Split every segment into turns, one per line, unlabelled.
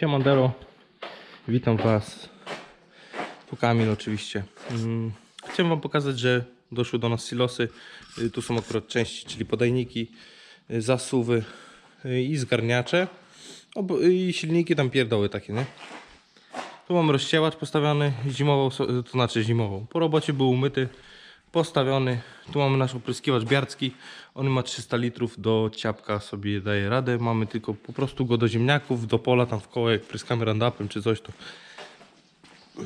Siemandero, witam Was. Tu Kamil oczywiście. Mm, Chciałem Wam pokazać, że doszły do nas silosy. Y, Tu są akurat części, czyli podajniki, y, zasuwy y, i zgarniacze. I silniki tam pierdoły takie, nie? Tu mam rozściełacz postawiony zimową, to znaczy zimową. Po robocie był umyty, postawiony. Tu mamy nasz opryskiwacz biarcki. On ma 300 litrów, do ciapka sobie daje radę. Mamy tylko po prostu go do ziemniaków, do pola tam w koło, jak pryskamy randapem czy coś, to,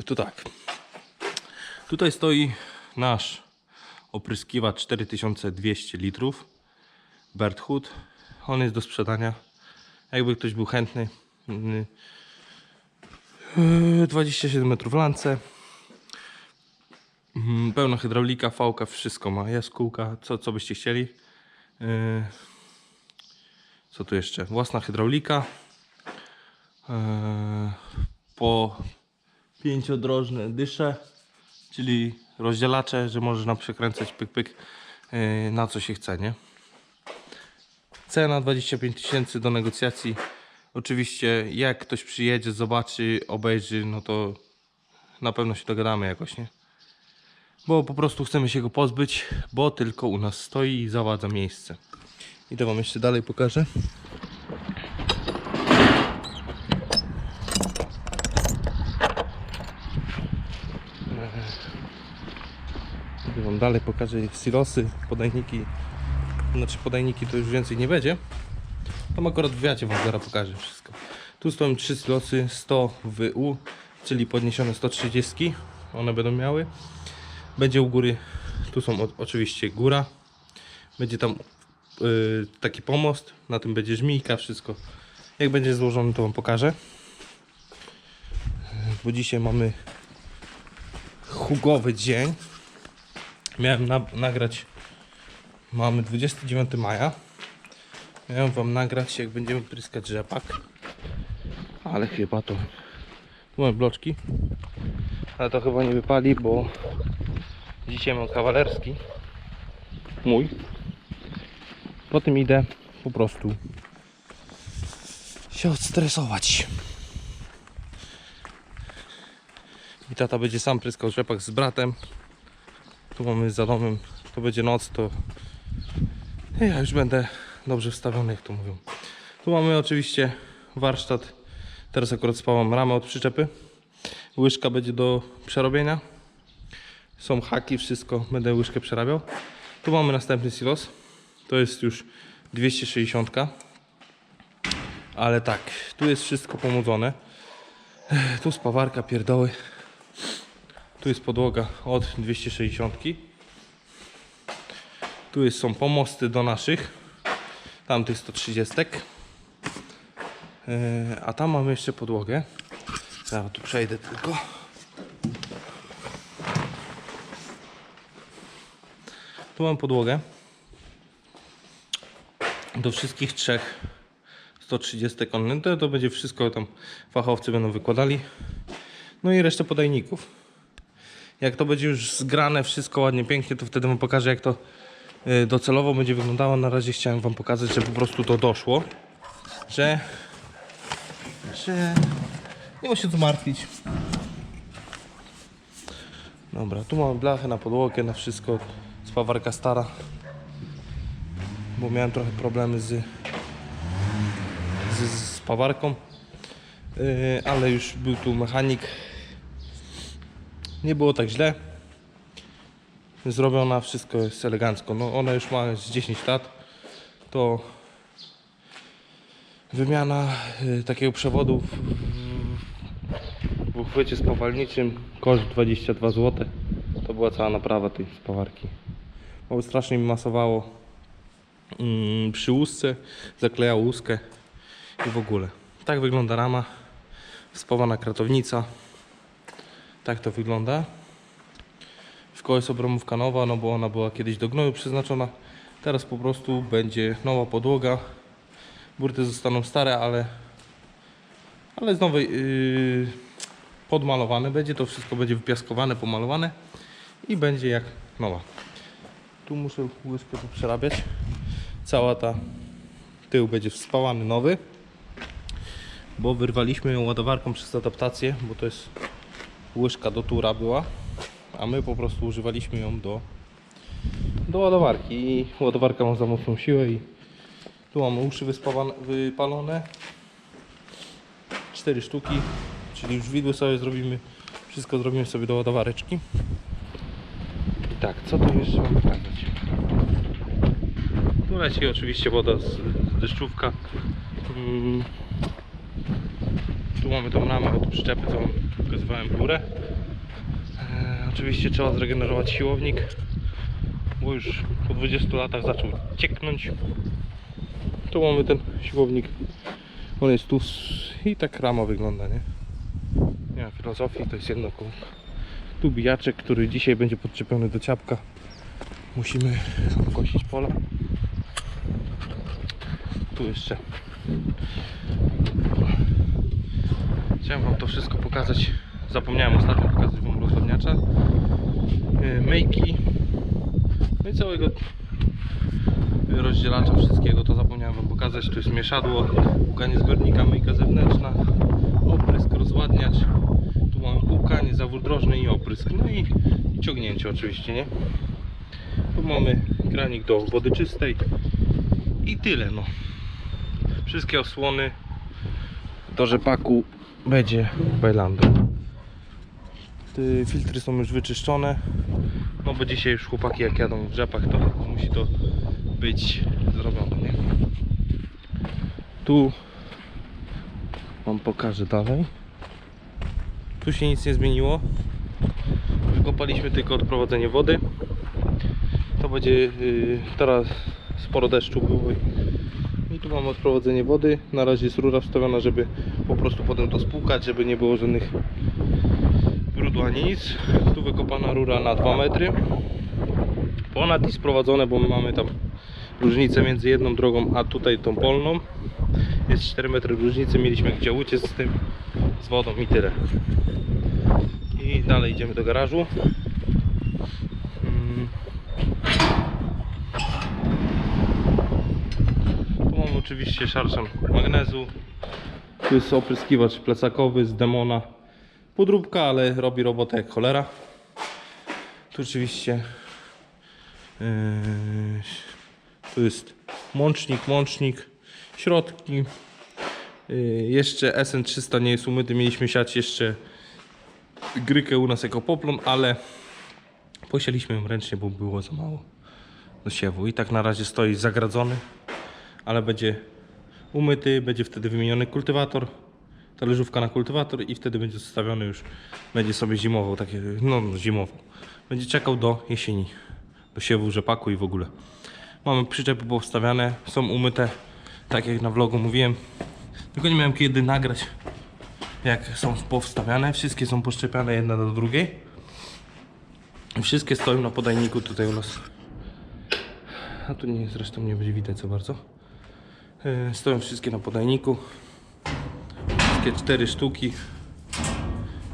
to tak. Tutaj stoi nasz opryskiwacz 4200 litrów. Bert Hood. On jest do sprzedania. Jakby ktoś był chętny. yy, Yy, 27 metrów lance. Mm, Pełna hydraulika, fałka, wszystko ma. Jaskółka, co, co byście chcieli. Yy, Co tu jeszcze? Własna hydraulika. Yy, Po pięciodrożne dysze, czyli rozdzielacze, że możesz nam przekręcać pyk pyk yy, na co się chce, nie? Cena 25 tysięcy do negocjacji. Oczywiście jak ktoś przyjedzie, zobaczy, obejrzy, no to na pewno się dogadamy jakoś, nie? Bo po prostu chcemy się go pozbyć, bo tylko u nas stoi i zawadza miejsce. I to wam jeszcze dalej pokażę. I wam dalej pokażę silosy, podajniki. Znaczy podajniki to już więcej nie będzie. Tam akurat w wiacie wam zaraz pokażę wszystko. Tu stoją trzy slosy 100 WU, czyli podniesione 130. One będą miały. Będzie u góry, tu są o, oczywiście góra. Będzie tam y, taki pomost, na tym będzie żmijka, wszystko. Jak będzie złożony to wam pokażę. Y, Bo dzisiaj mamy hugowy dzień. Miałem na, nagrać, mamy 29 maja. Miałem wam nagrać jak będziemy pryskać rzepak. Ale chyba to... Tu mamy bloczki. Ale to chyba nie wypali, bo dzisiaj mam kawalerski. Mój. Potem idę po prostu się odstresować. I tata będzie sam pryskał rzepak z bratem. Tu mamy za domem, to będzie noc, to ja już będę dobrze wstawiony, jak to mówią. Tu mamy oczywiście warsztat. Teraz akurat spałam ramę od przyczepy. Łyżka będzie do przerobienia. Są haki, wszystko. Będę łyżkę przerabiał. Tu mamy następny silos. To jest już 260. Ale tak, tu jest wszystko pomodzone. Tu spawarka, pierdoły. Tu jest podłoga od 260. Tu jest, są pomosty do naszych. Tamtych 130. Yy, a tam mamy jeszcze podłogę. Zaraz tu przejdę tylko. Tu mam podłogę. Do wszystkich trzech 130 konny. To, to będzie wszystko tam fachowcy będą wykładali. No i resztę podajników. Jak to będzie już zgrane, wszystko ładnie, pięknie, to wtedy wam pokażę jak to y, docelowo będzie wyglądało. Na razie chciałem wam pokazać, że po prostu to doszło. Że, że nie ma się co martwić. Dobra, tu mamy blachę na podłogę, na wszystko. Spawarka stara. Bo miałem trochę problemy z, z, z spawarką. Yy, ale już był tu mechanik. Nie było tak źle. Zrobiona, wszystko jest elegancko. No, ona już ma z 10 lat. To wymiana y, takiego przewodu w, w uchwycie spawalniczym koszt 22 zł. To była cała naprawa tej spawarki. Bo strasznie mi masowało mm, przy łusce, zaklejało łuskę i w ogóle. Tak wygląda rama, spawana kratownica. Tak to wygląda. W koło jest obromówka nowa, no bo ona była kiedyś do gnoju przeznaczona. Teraz po prostu będzie nowa podłoga. Burty zostaną stare, ale ale z nowej yy, podmalowane będzie. To wszystko będzie wypiaskowane, pomalowane i będzie jak nowa. Tu muszę łyżkę tu przerabiać. Cała ta tył będzie wspałany nowy. bo wyrwaliśmy ją ładowarką przez adaptację, bo to jest łyżka do tura była, a my po prostu używaliśmy ją do, do ładowarki i ładowarka ma za mocną siłę i tu mamy uszy wypalone, cztery sztuki, czyli już widły sobie zrobimy, wszystko zrobimy sobie do ładowareczki. Tak, co tu jeszcze mam pokazać? Tu leci oczywiście woda z, z deszczówka. Mm. Tu mamy tą ramę od przyczepy, co pokazywałem górę. E, oczywiście trzeba zregenerować siłownik, bo już po 20 latach zaczął cieknąć. Tu mamy ten siłownik. On jest tu i tak rama wygląda, nie? Nie ma filozofii, to jest jedno koło. Tu bijaczek, który dzisiaj będzie podczepiony do ciapka. Musimy kosić pola. Tu jeszcze. Chciałem wam to wszystko pokazać. Zapomniałem ostatnio pokazać wam rozwadniacza. Yy, Myjki. No i całego rozdzielacza wszystkiego to zapomniałem wam pokazać. Tu jest mieszadło, płukanie zbiornika, myjka zewnętrzna, oprysk, rozwadniacz. Płukanie, zawór drożny i oprysk. No i, i ciągnięcie oczywiście, nie? Tu mamy granik do wody czystej i tyle no. Wszystkie osłony do rzepaku będzie Bailando. Te filtry są już wyczyszczone. No bo dzisiaj już chłopaki jak jadą w rzepach to musi to być zrobione, nie? Tu wam pokażę dalej. Tu się nic nie zmieniło. Wykopaliśmy tylko odprowadzenie wody. To będzie yy, teraz sporo deszczu było i- tu mamy odprowadzenie wody. Na razie jest rura wstawiona, żeby po prostu potem to spłukać, żeby nie było żadnych brudu ani nic. Tu wykopana rura na 2 metry. Ponad i sprowadzone, bo my mamy tam różnicę między jedną drogą a tutaj tą polną. Jest 4 metry różnicy, mieliśmy gdzie uciec z tym, z wodą i tyle. I dalej idziemy do garażu. Mm. Tu mam oczywiście szarczan magnezu. Tu jest opryskiwacz plecakowy z demona. Podróbka, ale robi robotę jak cholera. Tu oczywiście yy, tu jest mącznik, mącznik, środki. Yy, jeszcze SN300 nie jest umyty. Mieliśmy siać jeszcze grykę u nas jako poplon, ale posieliśmy ją ręcznie, bo było za mało do siewu. I tak na razie stoi zagradzony, ale będzie umyty, będzie wtedy wymieniony kultywator, talerzówka na kultywator i wtedy będzie zostawiony już, będzie sobie zimował, takie, no zimował. Będzie czekał do jesieni, do siewu rzepaku i w ogóle. Mamy przyczepy powstawiane, są umyte, tak jak na vlogu mówiłem, tylko nie miałem kiedy nagrać jak są powstawiane, wszystkie są poszczepiane jedna do drugiej. Wszystkie stoją na podajniku tutaj u nas. A tu nie, zresztą nie będzie widać za bardzo. Yy, Stoją wszystkie na podajniku. Wszystkie cztery sztuki.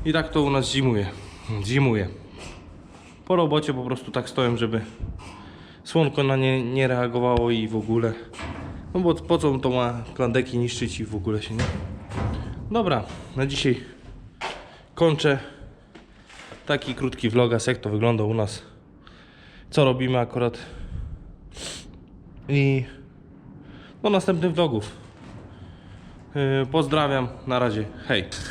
I tak to u nas zimuje. Zimuje. Po robocie po prostu tak stoją, żeby słonko na nie nie reagowało i w ogóle. No bo po co to ma klandeki niszczyć i w ogóle się nie. Dobra, na dzisiaj kończę. Taki krótki vlogas, jak to wygląda u nas. Co robimy akurat. I do następnych vlogów. Yy, Pozdrawiam, na razie, hej.